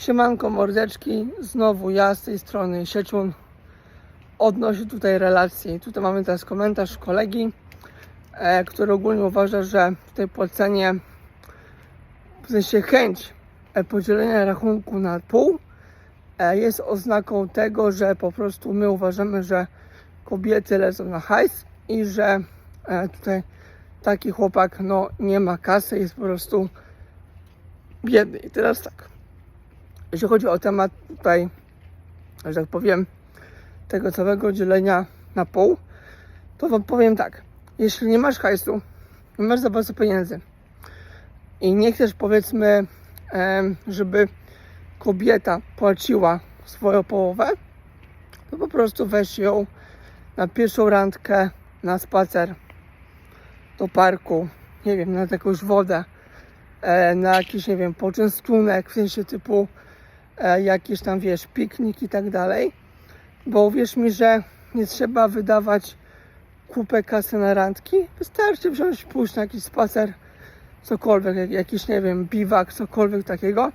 Siemanko mordeczki, znowu ja z tej strony Sieciun odnosi tutaj relacje. Tutaj mamy teraz komentarz kolegi, e, który ogólnie uważa, że tutaj płacenie, w sensie chęć e, podzielenia rachunku na pół e, jest oznaką tego, że po prostu my uważamy, że kobiety lecą na hajs i że tutaj taki chłopak no nie ma kasy, jest po prostu biedny. I teraz tak. Jeśli chodzi o temat tutaj, że tak powiem, tego całego dzielenia na pół, to wam powiem tak. Jeśli nie masz hajsu, nie masz za bardzo pieniędzy i nie chcesz powiedzmy, żeby kobieta płaciła swoją połowę, to po prostu weź ją na pierwszą randkę, na spacer do parku, nie wiem, na jakąś wodę, e, na jakiś, nie wiem, poczęstunek, w sensie typu jakiś tam, wiesz, piknik i tak dalej. Bo uwierz mi, że nie trzeba wydawać kupę kasy na randki. Wystarczy wziąć, pójść na jakiś spacer, cokolwiek, jak- jakiś, nie wiem, biwak, cokolwiek takiego,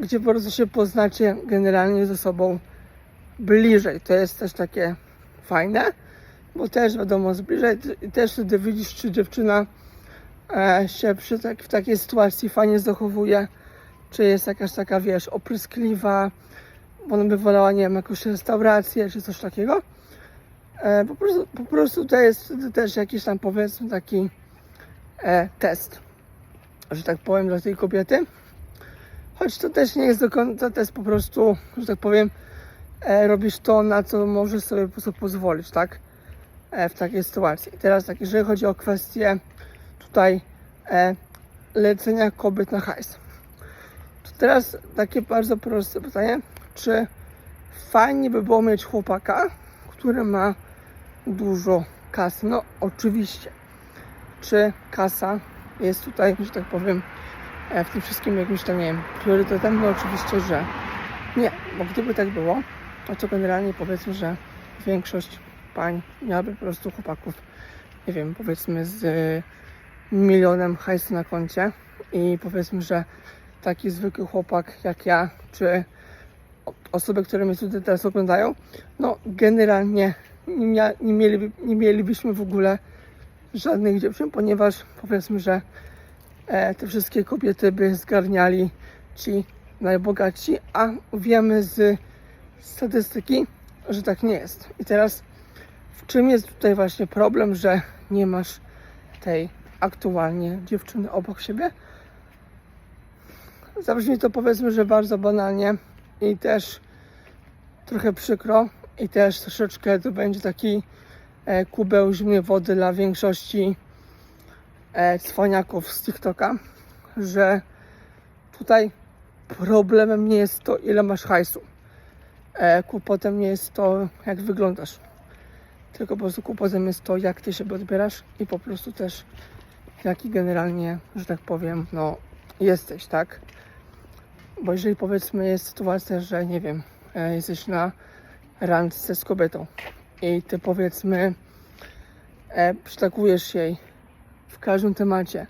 gdzie po prostu się poznacie generalnie ze sobą bliżej. To jest też takie fajne, bo też wiadomo, zbliżej i też wtedy widzisz, czy dziewczyna e, się przy tak, w takiej sytuacji fajnie zachowuje, czy jest jakaś taka, wiesz, opryskliwa, bo ona by wolała, nie wiem, jakąś restaurację, czy coś takiego. E, po, prostu, po prostu to jest wtedy też jakiś tam, powiedzmy, taki e, test, że tak powiem, dla tej kobiety. Choć to też nie jest do końca, to jest po prostu, że tak powiem, e, robisz to, na co możesz sobie po prostu pozwolić, tak? E, w takiej sytuacji. I teraz tak, jeżeli chodzi o kwestię tutaj e, lecenia kobiet na hajs. To teraz takie bardzo proste pytanie, czy fajnie by było mieć chłopaka, który ma dużo kasy? No oczywiście. Czy kasa jest tutaj, że tak powiem, e, w tym wszystkim jakimś tam, nie wiem, priorytetem? No oczywiście, że nie, bo gdyby tak było, no to generalnie powiedzmy, że większość pań miałaby po prostu chłopaków, nie wiem, powiedzmy z milionem hajsu na koncie i powiedzmy, że taki zwykły chłopak jak ja, czy osoby, które mnie tutaj teraz oglądają, no generalnie nie, nie, mieliby, nie mielibyśmy w ogóle żadnych dziewczyn, ponieważ powiedzmy, że e, te wszystkie kobiety by zgarniali ci najbogatsi, a wiemy z statystyki, że tak nie jest. I teraz w czym jest tutaj właśnie problem, że nie masz tej aktualnie dziewczyny obok siebie? Zabrzmi to powiedzmy, że bardzo banalnie i też trochę przykro i też troszeczkę to będzie taki e, kubeł zimnej wody dla większości e, cwaniaków z TikToka, że tutaj problemem nie jest to, ile masz hajsu. E, kłopotem nie jest to, jak wyglądasz. Tylko po prostu kłopotem jest to, jak ty siebie odbierasz i po prostu też jaki generalnie, że tak powiem, no jesteś, tak? Bo jeżeli powiedzmy jest sytuacja, że nie wiem, e, jesteś na randce z kobietą i ty powiedzmy e, przytakujesz jej w każdym temacie,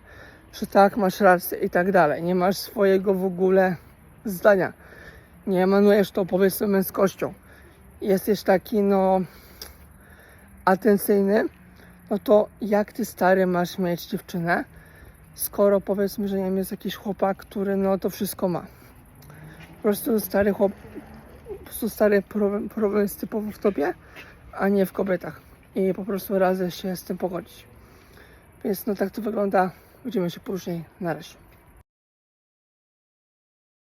że tak, masz rację i tak dalej, nie masz swojego w ogóle zdania, nie emanujesz to powiedzmy męskością, jesteś taki no atencyjny, no to jak ty stary masz mieć dziewczynę, skoro powiedzmy, że nie wiem, jest jakiś chłopak, który no to wszystko ma. Prostu stary chłop, po prostu stary problem, problem jest typowo w tobie, a nie w kobietach. I po prostu radzę się z tym pogodzić. Więc no tak to wygląda. Widzimy się później. Na razie.